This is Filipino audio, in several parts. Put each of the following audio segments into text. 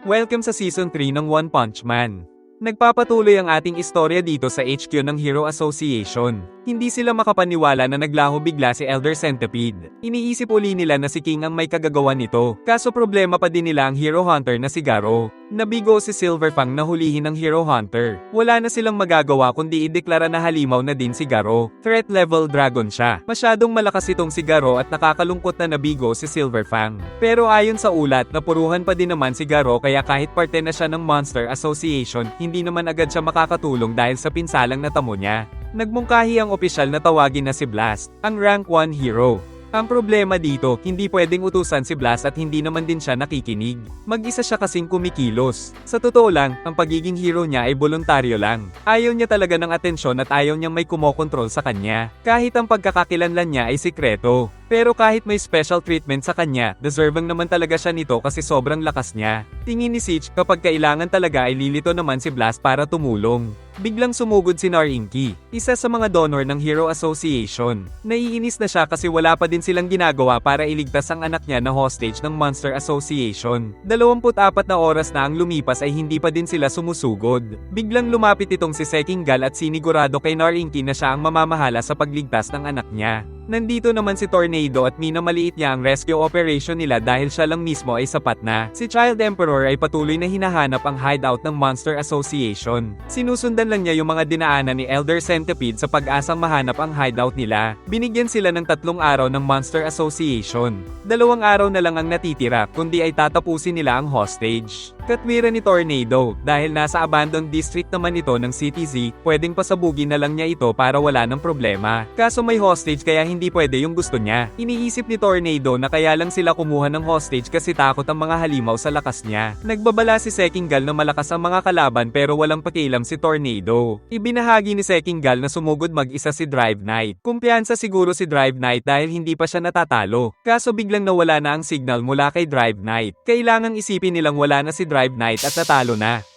Welcome sa Season 3 ng One Punch Man. Nagpapatuloy ang ating istorya dito sa HQ ng Hero Association. Hindi sila makapaniwala na naglaho bigla si Elder Centipede. Iniisip uli nila na si King ang may kagagawan nito. Kaso problema pa din nila ang Hero Hunter na si Garo. Nabigo si Silverfang na hulihin ng Hero Hunter. Wala na silang magagawa kundi ideklara na halimaw na din si Garo. Threat level dragon siya. Masyadong malakas itong si Garo at nakakalungkot na nabigo si Silverfang. Pero ayon sa ulat, napuruhan pa din naman si Garo kaya kahit parte na siya ng Monster Association, hindi naman agad siya makakatulong dahil sa pinsalang natamo niya. Nagmungkahi ang opisyal na tawagin na si Blast, ang rank 1 hero. Ang problema dito, hindi pwedeng utusan si Blast at hindi naman din siya nakikinig. Mag-isa siya kasing kumikilos. Sa totoo lang, ang pagiging hero niya ay voluntaryo lang. Ayaw niya talaga ng atensyon at ayaw niyang may kumokontrol sa kanya. Kahit ang pagkakakilanlan niya ay sikreto. Pero kahit may special treatment sa kanya, deserving naman talaga siya nito kasi sobrang lakas niya. Tingin ni Siege, kapag kailangan talaga ay lilito naman si Blast para tumulong. Biglang sumugod si Narinki, isa sa mga donor ng Hero Association. Naiinis na siya kasi wala pa din silang ginagawa para iligtas ang anak niya na hostage ng Monster Association. 24 na oras na ang lumipas ay hindi pa din sila sumusugod. Biglang lumapit itong si Seking Gal at sinigurado kay Narinki na siya ang mamamahala sa pagligtas ng anak niya. Nandito naman si Tornado at minamaliit niya ang rescue operation nila dahil siya lang mismo ay sapat na. Si Child Emperor ay patuloy na hinahanap ang hideout ng Monster Association. Sinusundan lang niya yung mga dinaanan ni Elder Centipede sa pag-asang mahanap ang hideout nila. Binigyan sila ng tatlong araw ng Monster Association. Dalawang araw na lang ang natitira kundi ay tatapusin nila ang hostage. Katwiran ni Tornado, dahil nasa abandoned district naman ito ng CTZ, pwedeng pasabugin na lang niya ito para wala ng problema. Kaso may hostage kaya hindi pwede yung gusto niya. Iniisip ni Tornado na kaya lang sila kumuha ng hostage kasi takot ang mga halimaw sa lakas niya. Nagbabala si Sekinggal na malakas ang mga kalaban pero walang pakialam si Tornado. Ibinahagi ni Sekinggal na sumugod mag-isa si Drive Knight. Kumpiyansa siguro si Drive Knight dahil hindi pa siya natatalo. Kaso biglang nawala na ang signal mula kay Drive Knight. Kailangang isipin nilang wala na si Drive Knight at natalo na.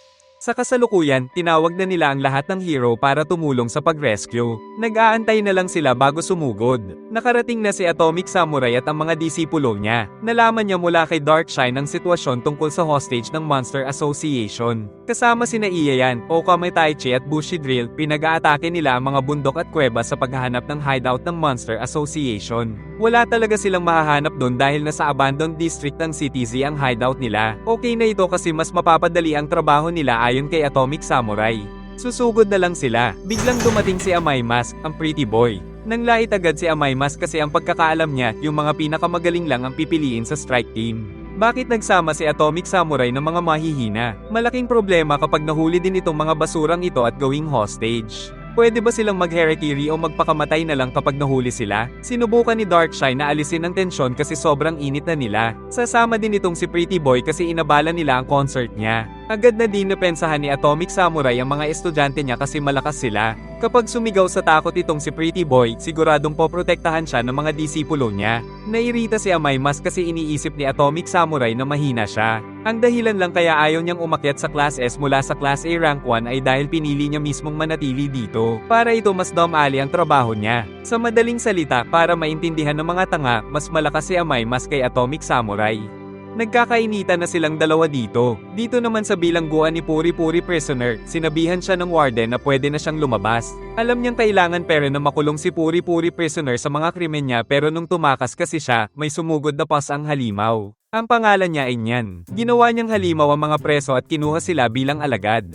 Sa kasalukuyan, tinawag na nila ang lahat ng hero para tumulong sa pag-rescue. Nag-aantay na lang sila bago sumugod. Nakarating na si Atomic Samurai at ang mga disipulo niya. Nalaman niya mula kay Darkshine ang sitwasyon tungkol sa hostage ng Monster Association. Kasama sina Iyayan, Okame Taichi at Bushidrill, pinag-aatake nila ang mga bundok at kuweba sa paghahanap ng hideout ng Monster Association. Wala talaga silang mahahanap doon dahil nasa abandoned district ng CTZ ang hideout nila. Okay na ito kasi mas mapapadali ang trabaho nila ayon kay Atomic Samurai. Susugod na lang sila. Biglang dumating si Amay Mask, ang pretty boy. Nanglait agad si Amay Mask kasi ang pagkakaalam niya, yung mga pinakamagaling lang ang pipiliin sa strike team. Bakit nagsama si Atomic Samurai ng mga mahihina? Malaking problema kapag nahuli din itong mga basurang ito at gawing hostage. Pwede ba silang mag-harakiri o magpakamatay na lang kapag nahuli sila? Sinubukan ni Darkshine na alisin ang tensyon kasi sobrang init na nila. Sasama din itong si Pretty Boy kasi inabala nila ang concert niya. Agad na din napensahan ni Atomic Samurai ang mga estudyante niya kasi malakas sila. Kapag sumigaw sa takot itong si Pretty Boy, siguradong poprotektahan siya ng mga disipulo niya. Nairita si Amay Mas kasi iniisip ni Atomic Samurai na mahina siya. Ang dahilan lang kaya ayaw niyang umakyat sa Class S mula sa Class A Rank 1 ay dahil pinili niya mismong manatili dito. Para ito mas dumali ang trabaho niya. Sa madaling salita, para maintindihan ng mga tanga, mas malakas si Amay Mas kay Atomic Samurai. Nagkakainitan na silang dalawa dito. Dito naman sa bilangguan ni Puri Puri Prisoner, sinabihan siya ng warden na pwede na siyang lumabas. Alam niyang kailangan pero na makulong si Puri Puri Prisoner sa mga krimen niya pero nung tumakas kasi siya, may sumugod na pas ang halimaw. Ang pangalan niya ay Nyan. Ginawa niyang halimaw ang mga preso at kinuha sila bilang alagad.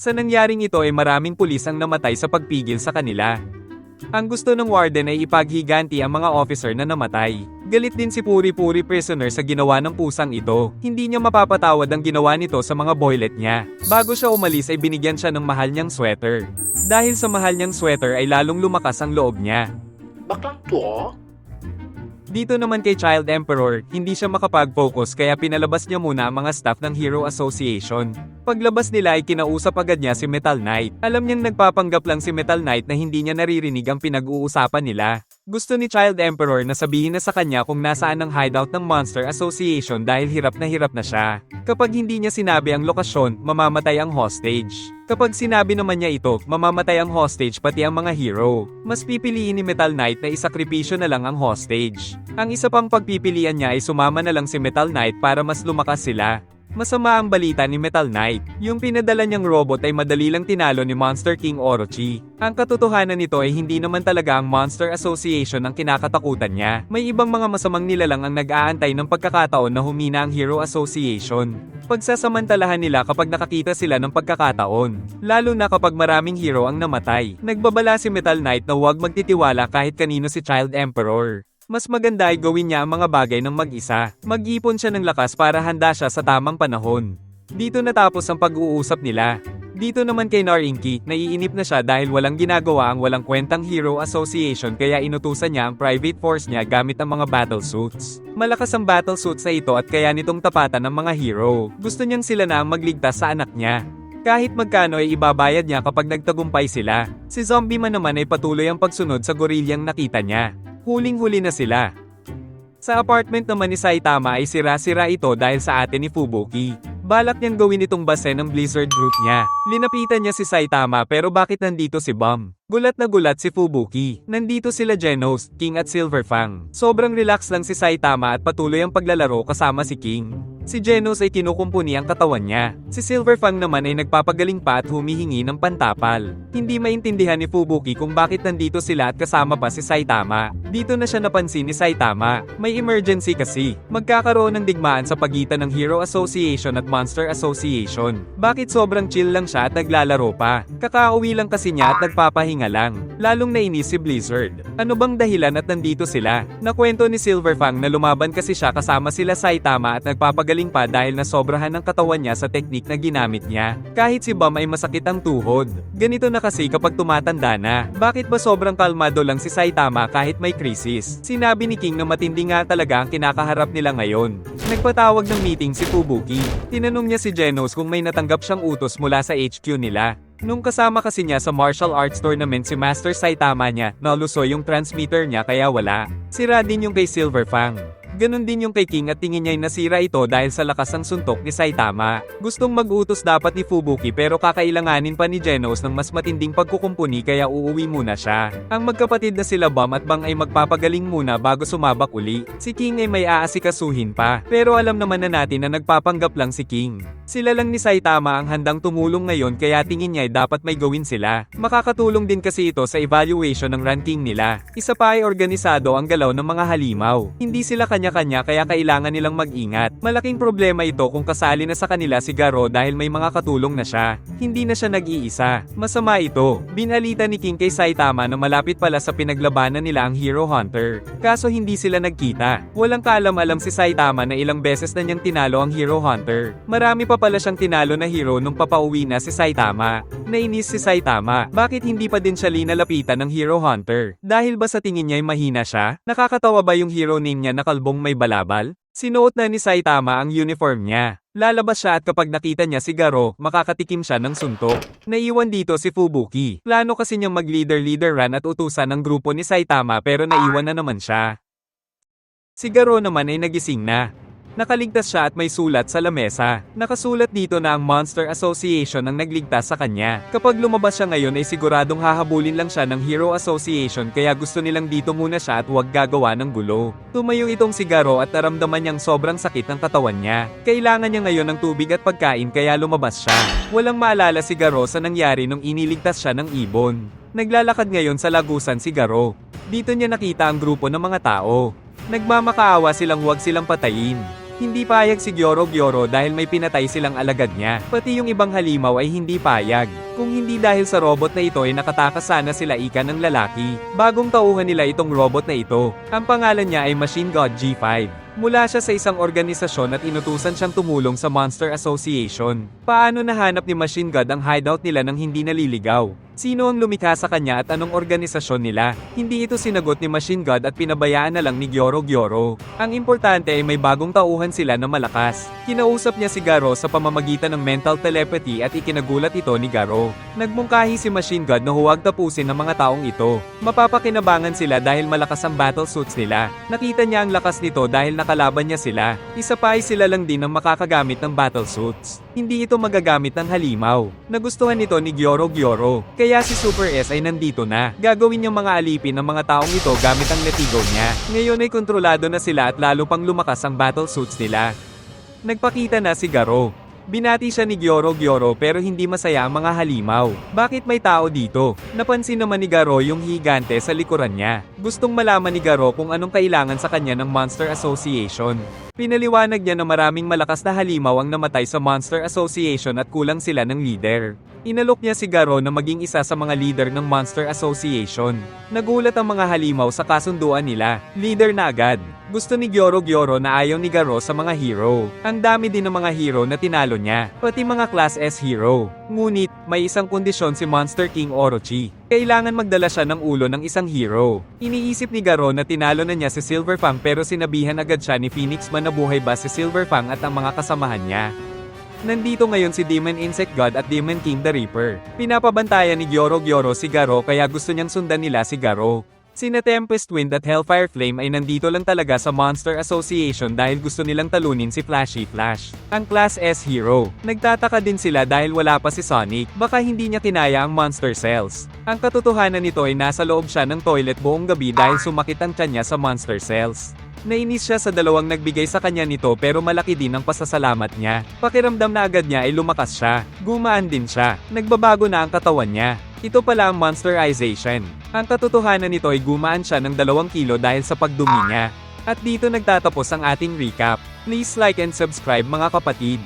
Sa nangyaring ito ay maraming pulis ang namatay sa pagpigil sa kanila. Ang gusto ng warden ay ipaghiganti ang mga officer na namatay. Galit din si Puri Puri Prisoner sa ginawa ng pusang ito. Hindi niya mapapatawad ang ginawa nito sa mga boylet niya. Bago siya umalis ay binigyan siya ng mahal niyang sweater. Dahil sa mahal niyang sweater ay lalong lumakas ang loob niya. Baklang to? Dito naman kay Child Emperor, hindi siya makapag-focus kaya pinalabas niya muna ang mga staff ng Hero Association. Paglabas nila ay kinausap agad niya si Metal Knight. Alam niyang nagpapanggap lang si Metal Knight na hindi niya naririnig ang pinag-uusapan nila. Gusto ni Child Emperor na sabihin na sa kanya kung nasaan ang hideout ng Monster Association dahil hirap na hirap na siya. Kapag hindi niya sinabi ang lokasyon, mamamatay ang hostage. Kapag sinabi naman niya ito, mamamatay ang hostage pati ang mga hero. Mas pipiliin ni Metal Knight na isakripisyo na lang ang hostage. Ang isa pang pagpipilian niya ay sumama na lang si Metal Knight para mas lumakas sila. Masama ang balita ni Metal Knight. Yung pinadala niyang robot ay madali lang tinalo ni Monster King Orochi. Ang katotohanan nito ay hindi naman talaga ang Monster Association ang kinakatakutan niya. May ibang mga masamang nilalang ang nag-aantay ng pagkakataon na humina ang Hero Association. Pagsasamantalahan nila kapag nakakita sila ng pagkakataon. Lalo na kapag maraming hero ang namatay. Nagbabala si Metal Knight na huwag magtitiwala kahit kanino si Child Emperor. Mas maganda ay gawin niya ang mga bagay ng mag-isa. Mag-ipon siya ng lakas para handa siya sa tamang panahon. Dito natapos ang pag-uusap nila. Dito naman kay Narinki, naiinip na siya dahil walang ginagawa ang walang kwentang Hero Association kaya inutusan niya ang private force niya gamit ang mga battle suits. Malakas ang battle suits na ito at kaya nitong tapatan ng mga hero. Gusto niyang sila na ang magligtas sa anak niya. Kahit magkano ay ibabayad niya kapag nagtagumpay sila. Si Zombie man naman ay patuloy ang pagsunod sa gorilyang nakita niya. Huling-huli na sila. Sa apartment naman ni Saitama ay sira-sira ito dahil sa ate ni Fubuki. Balak niyang gawin itong base ng Blizzard Group niya. Linapitan niya si Saitama pero bakit nandito si Bum? Gulat na gulat si Fubuki. Nandito sila Genos, King at Silverfang. Sobrang relax lang si Saitama at patuloy ang paglalaro kasama si King. Si Genos ay kinukumpuni ang katawan niya. Si Silverfang naman ay nagpapagaling pa at humihingi ng pantapal. Hindi maintindihan ni Fubuki kung bakit nandito sila at kasama pa si Saitama. Dito na siya napansin ni Saitama. May emergency kasi. Magkakaroon ng digmaan sa pagitan ng Hero Association at Monster Association. Bakit sobrang chill lang siya at naglalaro pa? Kakauwi lang kasi niya at nagpapahinga lang. Lalong nainis si Blizzard. Ano bang dahilan at nandito sila? Nakwento ni Silverfang na lumaban kasi siya kasama sila Saitama at nagpapagaling pa dahil nasobrahan ng katawan niya sa teknik na ginamit niya. Kahit si Bam ay masakit ang tuhod. Ganito na kasi kapag tumatanda na. Bakit ba sobrang kalmado lang si Saitama kahit may krisis? Sinabi ni King na matindi nga talaga ang kinakaharap nila ngayon. Nagpatawag ng meeting si Fubuki. Tinanong niya si Genos kung may natanggap siyang utos mula sa HQ nila. Nung kasama kasi niya sa martial arts tournament si Master Saitama niya, nalusoy yung transmitter niya kaya wala. Sira din yung kay Silverfang. Ganon din yung kay King at tingin niya ay nasira ito dahil sa lakas ng suntok ni Saitama. Gustong mag-utos dapat ni Fubuki pero kakailanganin pa ni Genos ng mas matinding pagkukumpuni kaya uuwi muna siya. Ang magkapatid na sila Bam at Bang ay magpapagaling muna bago sumabak uli. Si King ay may aasikasuhin pa. Pero alam naman na natin na nagpapanggap lang si King. Sila lang ni Saitama ang handang tumulong ngayon kaya tingin niya ay dapat may gawin sila. Makakatulong din kasi ito sa evaluation ng ranking nila. Isa pa ay organisado ang galaw ng mga halimaw. Hindi sila kanya-kanya kaya kailangan nilang mag-ingat. Malaking problema ito kung kasali na sa kanila si Garo dahil may mga katulong na siya. Hindi na siya nag-iisa. Masama ito. Binalita ni King kay Saitama na malapit pala sa pinaglabanan nila ang Hero Hunter. Kaso hindi sila nagkita. Walang kaalam-alam si Saitama na ilang beses na niyang tinalo ang Hero Hunter. Marami pa pala siyang tinalo na hero nung papauwi na si Saitama. Nainis si Saitama. Bakit hindi pa din siya linalapitan ng Hero Hunter? Dahil ba sa tingin niya ay mahina siya? Nakakatawa ba yung hero name niya na kalbong may balabal? Sinuot na ni Saitama ang uniform niya. Lalabas siya at kapag nakita niya si Garo, makakatikim siya ng suntok. Naiwan dito si Fubuki. Plano kasi niyang mag-leader-leader run at utusan ng grupo ni Saitama pero naiwan na naman siya. Si Garo naman ay nagising na. Nakaligtas siya at may sulat sa lamesa. Nakasulat dito na ang Monster Association ang nagligtas sa kanya. Kapag lumabas siya ngayon ay siguradong hahabulin lang siya ng Hero Association kaya gusto nilang dito muna siya at huwag gagawa ng gulo. Tumayo itong sigaro at naramdaman niyang sobrang sakit ng katawan niya. Kailangan niya ngayon ng tubig at pagkain kaya lumabas siya. Walang maalala si Garo sa nangyari nung iniligtas siya ng ibon. Naglalakad ngayon sa lagusan si Garo. Dito niya nakita ang grupo ng mga tao. Nagmamakaawa silang huwag silang patayin. Hindi payag si Gyoro Gyoro dahil may pinatay silang alagad niya. Pati yung ibang halimaw ay hindi payag. Kung hindi dahil sa robot na ito ay nakatakas sana sila ika ng lalaki. Bagong tauhan nila itong robot na ito. Ang pangalan niya ay Machine God G5. Mula siya sa isang organisasyon at inutusan siyang tumulong sa Monster Association. Paano nahanap ni Machine God ang hideout nila nang hindi naliligaw? Sino ang lumikha sa kanya at anong organisasyon nila? Hindi ito sinagot ni Machine God at pinabayaan na lang ni Gyoro Gyoro. Ang importante ay may bagong tauhan sila na malakas. Kinausap niya si Garo sa pamamagitan ng mental telepathy at ikinagulat ito ni Garo. Nagmungkahi si Machine God na huwag tapusin ng mga taong ito. Mapapakinabangan sila dahil malakas ang battle suits nila. Nakita niya ang lakas nito dahil nakalaban niya sila. Isa pa ay sila lang din ang makakagamit ng battle suits. Hindi ito magagamit ng halimaw. Nagustuhan nito ni Gyoro Gyoro. Kaya si Super S ay nandito na. Gagawin niyang mga alipin ng mga taong ito gamit ang letigo niya. Ngayon ay kontrolado na sila at lalo pang lumakas ang battle suits nila. Nagpakita na si Garo. Binati siya ni Gyoro Gyoro pero hindi masaya ang mga halimaw. Bakit may tao dito? Napansin naman ni Garo yung higante sa likuran niya. Gustong malaman ni Garo kung anong kailangan sa kanya ng Monster Association. Pinaliwanag niya na maraming malakas na halimaw ang namatay sa Monster Association at kulang sila ng leader. Inalok niya si Garo na maging isa sa mga leader ng Monster Association. Nagulat ang mga halimaw sa kasunduan nila. Leader na agad. Gusto ni Gyoro Gyoro na ayaw ni Garo sa mga hero. Ang dami din ng mga hero na tinalo niya, pati mga Class S hero. Ngunit, may isang kondisyon si Monster King Orochi. Kailangan magdala siya ng ulo ng isang hero. Iniisip ni Garo na tinalo na niya si Silverfang pero sinabihan agad siya ni Phoenix man na buhay ba si Silverfang at ang mga kasamahan niya. Nandito ngayon si Demon Insect God at Demon King the Reaper. Pinapabantayan ni Gyoro Gyoro si Garo kaya gusto niyang sundan nila si Garo. Sina Tempest Wind at Hellfire Flame ay nandito lang talaga sa Monster Association dahil gusto nilang talunin si Flashy Flash, ang Class S hero. Nagtataka din sila dahil wala pa si Sonic, baka hindi niya kinaya ang Monster Cells. Ang katotohanan nito ay nasa loob siya ng toilet buong gabi dahil sumakit ang tiyan niya sa Monster Cells. Nainis siya sa dalawang nagbigay sa kanya nito pero malaki din ang pasasalamat niya. Pakiramdam na agad niya ay lumakas siya. Gumaan din siya. Nagbabago na ang katawan niya. Ito pala ang monsterization. Ang katotohanan nito ay gumaan siya ng dalawang kilo dahil sa pagdumi niya. At dito nagtatapos ang ating recap. Please like and subscribe mga kapatid.